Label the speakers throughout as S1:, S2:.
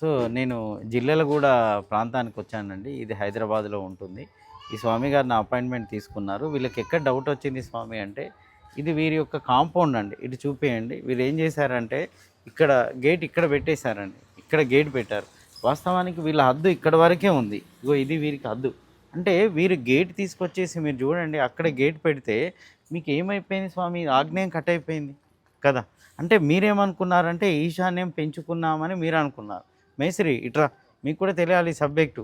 S1: So నేను జిల్లెలగూడ ప్రాంతానికి వచ్చానండి. ఇది హైదరాబాద్లో ఉంటుంది. ఈ స్వామి గారు నా అపాయింట్మెంట్ తీసుకున్నారు. వీళ్ళకి ఎక్కడ డౌట్ వచ్చింది స్వామి అంటే ఇది వీరి యొక్క కాంపౌండ్ అండి. ఇటు చూపేయండి. వీరు ఏం చేశారంటే ఇక్కడ గేట్ ఇక్కడ పెట్టేశారండి. ఇక్కడ గేట్ పెట్టారు. వాస్తవానికి వీళ్ళ హద్దు ఇక్కడ వరకే ఉంది. ఇగో ఇది వీరికి హద్దు. అంటే వీరు గేట్ తీసుకొచ్చేసి మీరు చూడండి అక్కడ గేట్ పెడితే మీకు ఏమైపోయింది స్వామి? ఆగ్నేయం కట్ అయిపోయింది కదా. అంటే మీరేమనుకున్నారంటే ఈశాన్యం పెంచుకున్నామని మీరు అనుకున్నారు. మేస్త్రి ఇట్రా మీకు కూడా తెలియాలి సబ్జెక్టు.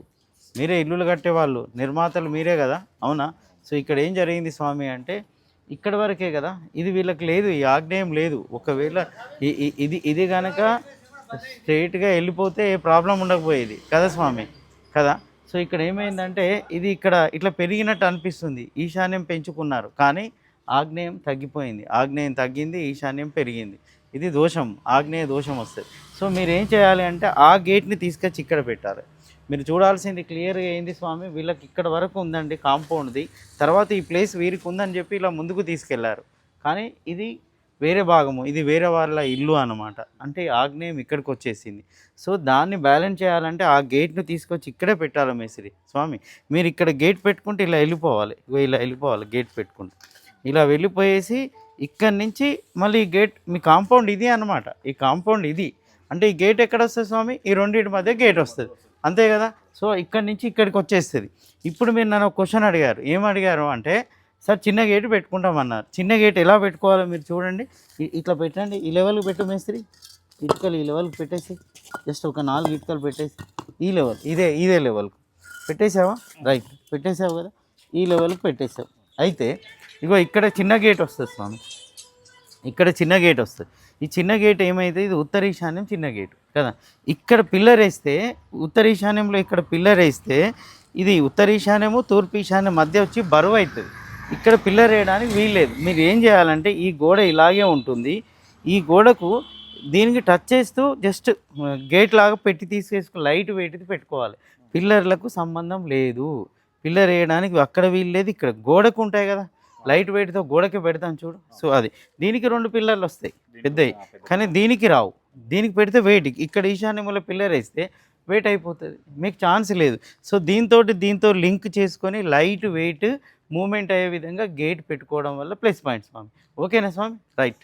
S1: మీరే ఇల్లులు కట్టేవాళ్ళు నిర్మాతలు మీరే కదా? అవునా? సో ఇక్కడ ఏం జరిగింది స్వామి అంటే ఇక్కడ వరకే కదా? ఇది వీళ్ళకి లేదు ఈ ఆగ్నేయం లేదు. ఒకవేళ ఇది ఇది కనుక స్ట్రైట్గా వెళ్ళిపోతే ఏ ప్రాబ్లం ఉండకపోయేది. కదా స్వామి? కదా? సో ఇక్కడ ఏమైందంటే ఇది ఇక్కడ ఇట్లా పెరిగినట్టు అనిపిస్తుంది. ఈశాన్యం పెంచుకున్నారు. కానీ ఆగ్నేయం తగ్గిపోయింది. ఆగ్నేయం తగ్గింది ఈశాన్యం పెరిగింది. ఇది దోషం. ఆగ్నేయ దోషం వస్తుంది. సో మీరు ఏం చేయాలి అంటే ఆ గేట్ని తీసుకొచ్చి ఇక్కడ పెట్టాలి. మీరు చూడాల్సింది క్లియర్గా ఏంది స్వామి వీళ్ళకి ఇక్కడ వరకు ఉందండి కాంపౌండ్ది. తర్వాత ఈ ప్లేస్ వీరికి ఉందని చెప్పి ఇలా ముందుకు తీసుకెళ్ళారు. కానీ ఇది వేరే భాగము ఇది వేరే వాళ్ళ ఇల్లు అనమాట అంటే ఆగ్నేయం ఇక్కడికి వచ్చేసింది. సో దాన్ని బ్యాలెన్స్ చేయాలంటే ఆ గేట్ను తీసుకొచ్చి ఇక్కడే పెట్టాలి మేస్త్రి. స్వామి మీరు ఇక్కడ గేట్ పెట్టుకుంటే ఇలా వెళ్ళిపోవాలి. ఇలా వెళ్ళిపోవాలి గేట్ పెట్టుకుంటే. ఇలా వెళ్ళిపోయేసి ఇక్కడి నుంచి మళ్ళీ ఈ గేట్ మీ కాంపౌండ్ ఇది అన్నమాట. ఈ కాంపౌండ్ ఇది. అంటే ఈ గేట్ ఎక్కడ వస్తుంది స్వామి? ఈ రెండింటి మధ్య గేట్ వస్తుంది. అంతే కదా? సో ఇక్కడి నుంచి ఇక్కడికి వచ్చేస్తుంది. ఇప్పుడు మీరు నన్ను క్వశ్చన్ అడిగారు. ఏం అడిగారు అంటే సార్ చిన్న గేటు పెట్టుకుంటామన్నారు. చిన్న గేట్ ఎలా పెట్టుకోవాలో మీరు చూడండి. ఇట్లా పెట్టండి. ఈ లెవెల్కి పెట్టు మేస్త్రి. ఇటుకలు ఈ లెవెల్కి పెట్టేసి జస్ట్ ఒక నాలుగు ఇటుకలు పెట్టేసి ఈ లెవెల్ ఇదే ఇదే లెవెల్కు పెట్టేసావా రైట్. పెట్టేసావు కదా? ఈ లెవెల్కి పెట్టేసావు అయితే ఇగో ఇక్కడ చిన్న గేట్ వస్తుంది స్వామి. ఇక్కడ చిన్న గేట్ వస్తుంది. ఈ చిన్న గేట్ ఏమైతే ఇది ఉత్తర ఈశాన్యం చిన్న గేట్ కదా? ఇక్కడ పిల్లర్ వేస్తే ఉత్తర ఈశాన్యంలో ఇక్కడ పిల్లర్ వేస్తే ఇది ఉత్తర ఈశాన్యము తూర్పు ఈశాన్యం మధ్య వచ్చి బరువు అవుతుంది. ఇక్కడ పిల్లర్ వేయడానికి వీల్లేదు మీరు ఏం చేయాలంటే ఈ గోడ ఇలాగే ఉంటుంది. ఈ గోడకు దీనికి టచ్ చేస్తూ జస్ట్ గేట్ లాగా పెట్టి తీసుకేసుకుని లైట్ వెయిట్ది పెట్టుకోవాలి. పిల్లర్లకు సంబంధం లేదు. పిల్లర్ వేయడానికి అక్కడ వీలు లేదు. ఇక్కడ గోడకు ఉంటాయి కదా. లైట్ వెయిట్తో గోడకి పెడతాం చూడు. సో అది. దీనికి రెండు పిల్లర్లు వస్తాయి. పెద్దవి. కానీ దీనికి రావు. దీనికి పెడితే వెయిట్. ఇక్కడ ఈశాన్యంలో పిల్లర్ వేస్తే వెయిట్ అయిపోతుంది. మీకు ఛాన్స్ లేదు. సో దీంతో దీంతో లింక్ చేసుకొని లైట్ వెయిట్ మూమెంట్ అయ్యే విధంగా గేట్ పెట్టుకోవడం వల్ల ప్లస్ పాయింట్ స్వామి. ఓకేనా స్వామి? రైట్.